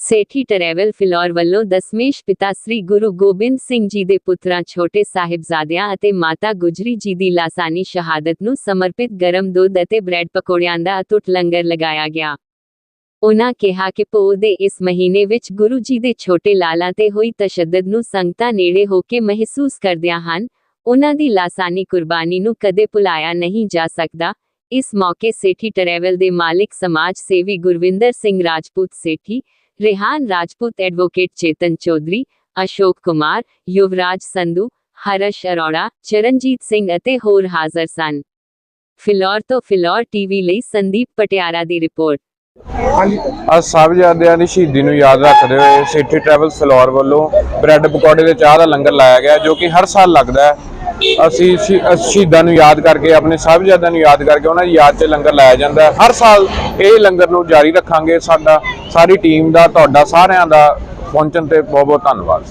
Sethi travel Phillaur ਵੱਲੋਂ ਦਸਮੇਸ਼ ਪਿਤਾ ਸ੍ਰੀ ਗੁਰੂ ਗੋਬਿੰਦ ਸਿੰਘ ਜੀ ਦੇ ਪੁੱਤਰਾਂ ਛੋਟੇ ਸਾਹਿਬਜ਼ਾਦਿਆਂ ਅਤੇ ਮਾਤਾ ਗੁਜਰੀ ਜੀ ਦੀ ਲਾਸਾਨੀ ਸ਼ਹਾਦਤ ਨੂੰ ਸਮਰਪਿਤ ਗਰਮ ਦੁੱਧ ਅਤੇ ਬ੍ਰੈਡ ਪਕੌੜਿਆਂ ਦਾ ਅਤੁੱਟ ਲੰਗਰ ਲਗਾਇਆ ਗਿਆ। ਉਨ੍ਹਾਂ ਕਿਹਾ ਕਿ ਪੋਹ ਦੇ ਇਸ ਮਹੀਨੇ ਵਿੱਚ ਗੁਰੂ ਜੀ ਦੇ ਛੋਟੇ ਲਾਲਾਂ ਤੇ ਹੋਈ ਤਸ਼ੱਦਦ ਨੂੰ ਸੰਗਤਾਂ ਨੇੜੇ ਹੋ ਕੇ ਮਹਿਸੂਸ ਕਰਦਿਆਂ ਹਨ ਉਹਨਾਂ ਦੀ ਲਾਸਾਨੀ ਕੁਰਬਾਨੀ ਨੂੰ ਕਦੇ ਭੁਲਾਇਆ ਨਹੀਂ ਜਾ ਸਕਦਾ। ਇਸ ਮੌਕੇ ਸੇਠੀ ਟਰੈਵਲ ਦੇ ਮਾਲਿਕ ਸਮਾਜ ਸੇਵੀ ਗੁਰਵਿੰਦਰ ਸਿੰਘ ਰਾਜਪੂਤ ਸੇਠੀ रेहान राजपूत एडवोकेट चेतन चौधरी ਅਸ਼ੋਕ ਕੁਮਾਰ ਯੁਵਰਾਜ ਸੰਧੂ ਹਰਸ਼ ਅਰੋੜਾ ਚਰਨਜੀਤ ਸਿੰਘ ਅਤੇ ਹੋਰ ਹਾਜ਼ਰ ਸਨ ਫਿਲੌਰ ਤੋਂ ਫਿਲੌਰ ਟੀਵੀ ਲਈ ਸੰਦੀਪ ਪਟਿਆਰਾ ਦੀ ਰਿਪੋਰਟ ਅੱਜ ਸਾਹਿਬਜ਼ਾਦਿਆਂ ਦੀ ਸ਼ਹੀਦੀ ਨੂੰ ਯਾਦ ਰੱਖਦੇ ਹੋਏ ਸਿਟੀ ਟਰੈਵਲ ਫਲੋਰ ਵੱਲੋਂ ਬ੍ਰੈਡ ਪਕੌੜੇ ਤੇ ਚਾਹ ਦਾ ਲੰਗਰ ਲਾਇਆ ਗਿਆ, ਜੋ ਕਿ ਹਰ ਸਾਲ ਲੱਗਦਾ ਹੈ। ਅਸੀਂ ਸ਼ਹੀ- ਸ਼ਹੀਦਾਂ ਨੂੰ ਯਾਦ ਕਰਕੇ, ਆਪਣੇ ਸਾਹਿਬਜ਼ਾਦਿਆਂ ਨੂੰ ਯਾਦ ਕਰਕੇ ਉਹਨਾਂ ਦੀ ਯਾਦ 'ਚ ਲੰਗਰ ਲਾਇਆ ਜਾਂਦਾ ਹਰ ਸਾਲ ਇਹ ਲੰਗਰ ਨੂੰ ਜਾਰੀ ਰੱਖਾਂਗੇ। ਸਾਡਾ, ਸਾਰੀ ਟੀਮ ਦਾ, ਤੁਹਾਡਾ ਸਾਰਿਆਂ ਦਾ ਪਹੁੰਚਣ ਤੇ ਬਹੁਤ ਬਹੁਤ ਧੰਨਵਾਦ।